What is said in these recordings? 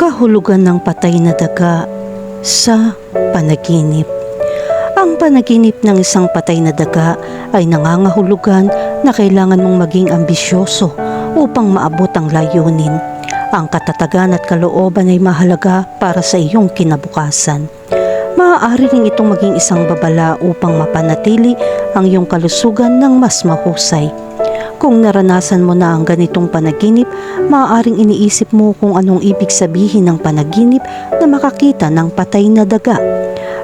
kahulugan ng patay na daga sa panaginip. Ang panaginip ng isang patay na daga ay nangangahulugan na kailangan mong maging ambisyoso upang maabot ang layunin. Ang katatagan at kalooban ay mahalaga para sa iyong kinabukasan. Maaari rin itong maging isang babala upang mapanatili ang iyong kalusugan ng mas mahusay. Kung naranasan mo na ang ganitong panaginip, maaaring iniisip mo kung anong ibig sabihin ng panaginip na makakita ng patay na daga.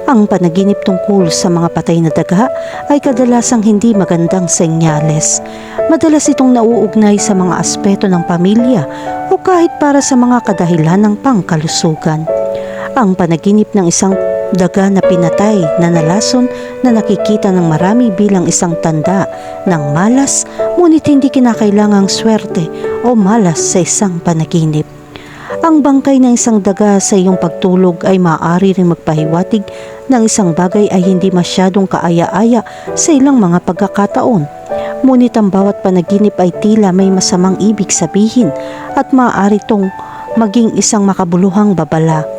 Ang panaginip tungkol sa mga patay na daga ay kadalasang hindi magandang senyales. Madalas itong nauugnay sa mga aspeto ng pamilya o kahit para sa mga kadahilan ng pangkalusugan. Ang panaginip ng isang daga na pinatay na nalason na nakikita ng marami bilang isang tanda ng malas ngunit hindi kinakailangang swerte o malas sa isang panaginip. Ang bangkay ng isang daga sa iyong pagtulog ay maaari ring magpahiwatig ng isang bagay ay hindi masyadong kaaya-aya sa ilang mga pagkakataon. Ngunit ang bawat panaginip ay tila may masamang ibig sabihin at maaari tong maging isang makabuluhang babala.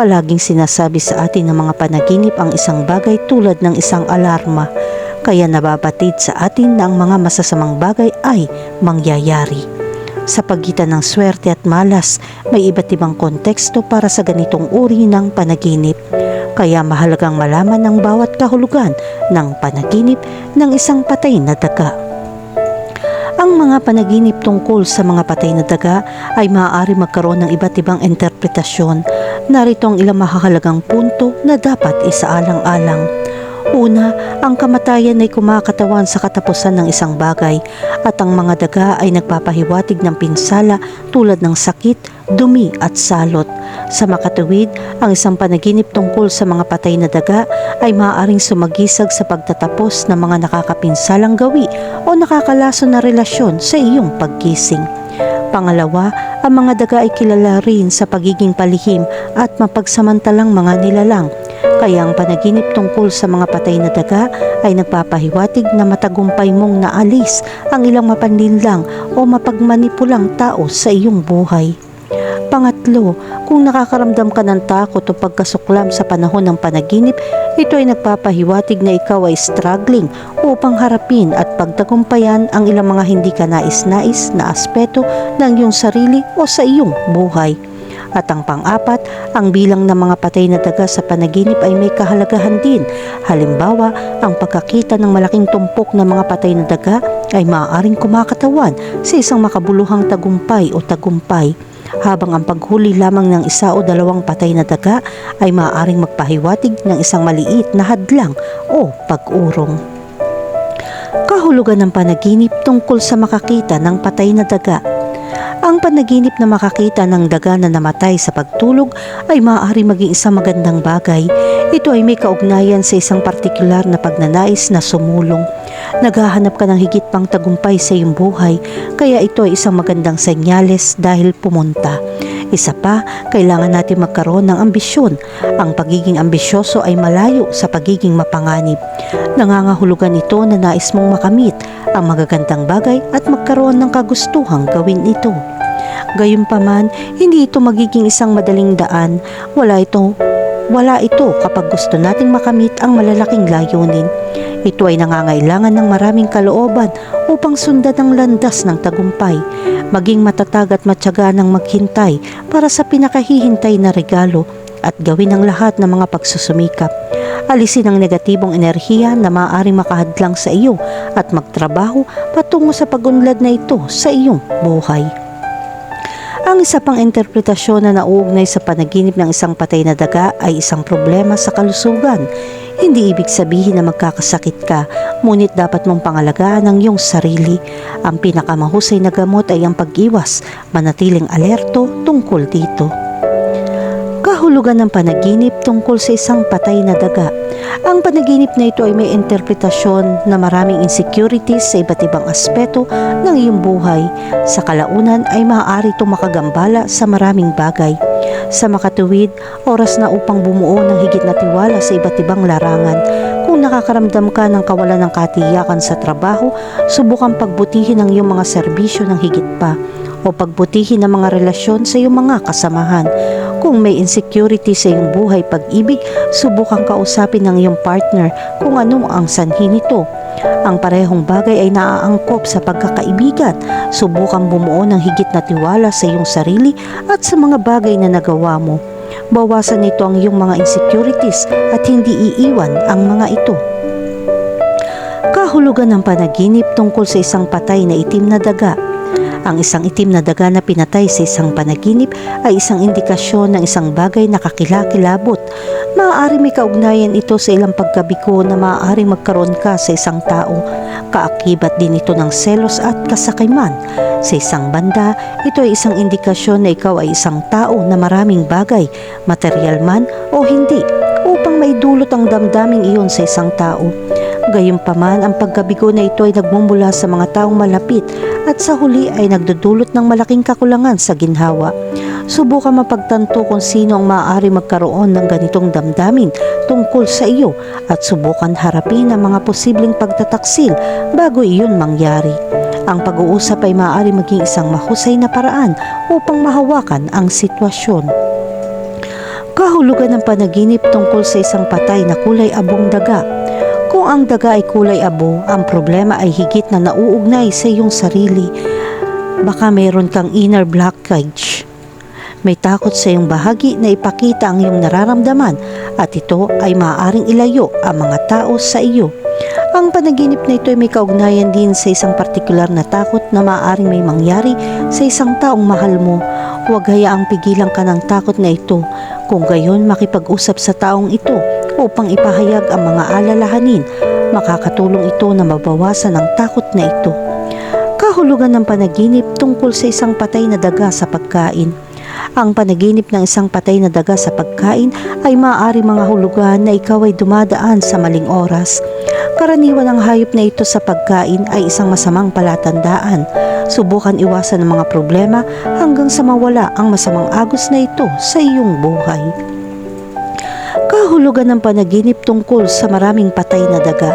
Palaging sinasabi sa atin ng mga panaginip ang isang bagay tulad ng isang alarma, kaya nababatid sa atin na ang mga masasamang bagay ay mangyayari. Sa pagitan ng swerte at malas, may iba't ibang konteksto para sa ganitong uri ng panaginip. Kaya mahalagang malaman ang bawat kahulugan ng panaginip ng isang patay na daga. Ang mga panaginip tungkol sa mga patay na daga ay maaari magkaroon ng iba't ibang interpretasyon. Narito ang ilang mahalagang punto na dapat isaalang-alang. Una, ang kamatayan ay kumakatawan sa katapusan ng isang bagay at ang mga daga ay nagpapahiwatig ng pinsala tulad ng sakit, dumi at salot. Sa makatuwid, ang isang panaginip tungkol sa mga patay na daga ay maaaring sumagisag sa pagtatapos ng mga nakakapinsalang gawi o nakakalaso na relasyon sa iyong pagkising. Pangalawa, ang mga daga ay kilala rin sa pagiging palihim at mapagsamantalang mga nilalang. Kaya ang panaginip tungkol sa mga patay na daga ay nagpapahiwatig na matagumpay mong naalis ang ilang mapanlinlang o mapagmanipulang tao sa iyong buhay. Pangatlo, kung nakakaramdam ka ng takot o pagkasuklam sa panahon ng panaginip, ito ay nagpapahiwatig na ikaw ay struggling upang harapin at pagtagumpayan ang ilang mga hindi ka nais-nais na aspeto ng iyong sarili o sa iyong buhay. At ang pang-apat, ang bilang ng mga patay na daga sa panaginip ay may kahalagahan din. Halimbawa, ang pagkakita ng malaking tumpok ng mga patay na daga ay maaaring kumakatawan sa isang makabuluhang tagumpay o tagumpay habang ang paghuli lamang ng isa o dalawang patay na daga ay maaaring magpahiwatig ng isang maliit na hadlang o pag-urong. Kahulugan ng panaginip tungkol sa makakita ng patay na daga ang panaginip na makakita ng daga na namatay sa pagtulog ay maaari maging isang magandang bagay. Ito ay may kaugnayan sa isang partikular na pagnanais na sumulong. Naghahanap ka ng higit pang tagumpay sa iyong buhay, kaya ito ay isang magandang senyales dahil pumunta. Isa pa, kailangan natin magkaroon ng ambisyon. Ang pagiging ambisyoso ay malayo sa pagiging mapanganib. Nangangahulugan ito na nais mong makamit ang magagandang bagay at magkaroon ng kagustuhang gawin ito. Gayunpaman, hindi ito magiging isang madaling daan. Wala ito wala ito kapag gusto nating makamit ang malalaking layunin. Ito ay nangangailangan ng maraming kalooban upang sundan ang landas ng tagumpay. Maging matatag at matyaga ng maghintay para sa pinakahihintay na regalo at gawin ang lahat ng mga pagsusumikap. Alisin ang negatibong enerhiya na maaaring makahadlang sa iyo at magtrabaho patungo sa pagunlad na ito sa iyong buhay. Ang isa pang interpretasyon na nauugnay sa panaginip ng isang patay na daga ay isang problema sa kalusugan. Hindi ibig sabihin na magkakasakit ka, ngunit dapat mong pangalagaan ang iyong sarili. Ang pinakamahusay na gamot ay ang pag-iwas, manatiling alerto tungkol dito. Kahulugan ng panaginip tungkol sa isang patay na daga. Ang panaginip na ito ay may interpretasyon na maraming insecurities sa iba't ibang aspeto ng iyong buhay. Sa kalaunan ay maaari itong makagambala sa maraming bagay. Sa makatuwid, oras na upang bumuo ng higit na tiwala sa iba't ibang larangan. Nakakaramdam ka ng kawalan ng katiyakan sa trabaho, subukan pagbutihin ang iyong mga serbisyo ng higit pa o pagbutihin ng mga relasyon sa iyong mga kasamahan. Kung may insecurity sa iyong buhay pag-ibig, subukang kausapin ng iyong partner kung ano ang sanhi nito. Ang parehong bagay ay naaangkop sa pagkakaibigan. Subukang bumuo ng higit na tiwala sa iyong sarili at sa mga bagay na nagawa mo. Bawasan nito ang iyong mga insecurities at hindi iiwan ang mga ito. Kahulugan ng panaginip tungkol sa isang patay na itim na daga. Ang isang itim na daga na pinatay sa isang panaginip ay isang indikasyon ng isang bagay na kakilakilabot. Maaari may kaugnayan ito sa ilang pagkabiko na maaari magkaroon ka sa isang tao. Kaakibat din ito ng selos at kasakiman. Sa isang banda, ito ay isang indikasyon na ikaw ay isang tao na maraming bagay, material man o hindi, upang maidulot ang damdaming iyon sa isang tao. Gayunpaman, ang pagkabigo na ito ay nagmumula sa mga taong malapit at sa huli ay nagdudulot ng malaking kakulangan sa ginhawa. Subukan mapagtanto kung sino ang maaari magkaroon ng ganitong damdamin tungkol sa iyo at subukan harapin ang mga posibleng pagtataksil bago iyon mangyari. Ang pag-uusap ay maaari maging isang mahusay na paraan upang mahawakan ang sitwasyon. Kahulugan ng panaginip tungkol sa isang patay na kulay abong daga. Kung ang daga ay kulay abo, ang problema ay higit na nauugnay sa iyong sarili. Baka mayroon kang inner blockage. May takot sa iyong bahagi na ipakita ang iyong nararamdaman at ito ay maaaring ilayo ang mga tao sa iyo. Ang panaginip na ito ay may kaugnayan din sa isang partikular na takot na maaaring may mangyari sa isang taong mahal mo. Huwag hayaang pigilan ka ng takot na ito. Kung gayon makipag-usap sa taong ito upang ipahayag ang mga alalahanin, makakatulong ito na mabawasan ang takot na ito. Kahulugan ng panaginip tungkol sa isang patay na daga sa pagkain. Ang panaginip ng isang patay na daga sa pagkain ay maaari mga hulugan na ikaw ay dumadaan sa maling oras. Karaniwan ang hayop na ito sa pagkain ay isang masamang palatandaan. Subukan iwasan ang mga problema hanggang sa mawala ang masamang agos na ito sa iyong buhay. Kahulugan ng panaginip tungkol sa maraming patay na daga.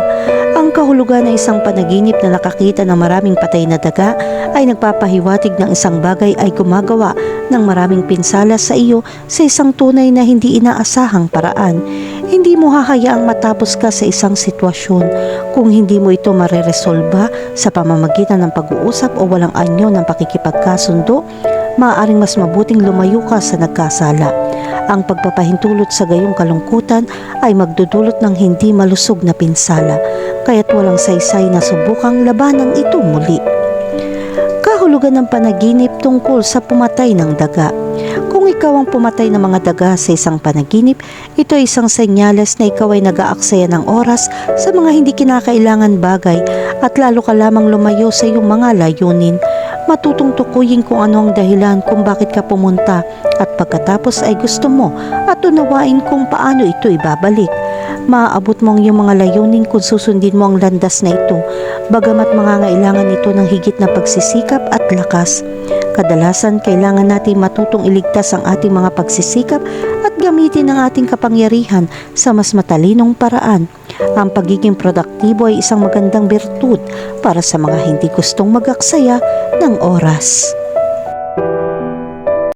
Ang kahulugan ng isang panaginip na nakakita ng maraming patay na daga ay nagpapahiwatig ng isang bagay ay gumagawa ng maraming pinsala sa iyo sa isang tunay na hindi inaasahang paraan. Hindi mo hahayaang matapos ka sa isang sitwasyon kung hindi mo ito mareresolba sa pamamagitan ng pag-uusap o walang anyo ng pakikipagkasundo, maaaring mas mabuting lumayo ka sa nagkasala. Ang pagpapahintulot sa gayong kalungkutan ay magdudulot ng hindi malusog na pinsala, kaya't walang saysay na subukang labanan ito muli. Kahulugan ng panaginip tungkol sa pumatay ng daga. Kung ikaw ang pumatay ng mga daga sa isang panaginip, ito ay isang senyales na ikaw ay nag-aaksaya ng oras sa mga hindi kinakailangan bagay at lalo ka lamang lumayo sa iyong mga layunin. Matutong tukuyin kung ano ang dahilan kung bakit ka pumunta at pagkatapos ay gusto mo at unawain kung paano ito ibabalik. Maaabot mo ang iyong mga layunin kung susundin mo ang landas na ito, bagamat mangangailangan ito ng higit na pagsisikap at lakas. Kadalasan, kailangan natin matutong iligtas ang ating mga pagsisikap at gamitin ang ating kapangyarihan sa mas matalinong paraan. Ang pagiging produktibo ay isang magandang birtud para sa mga hindi gustong magaksaya ng oras.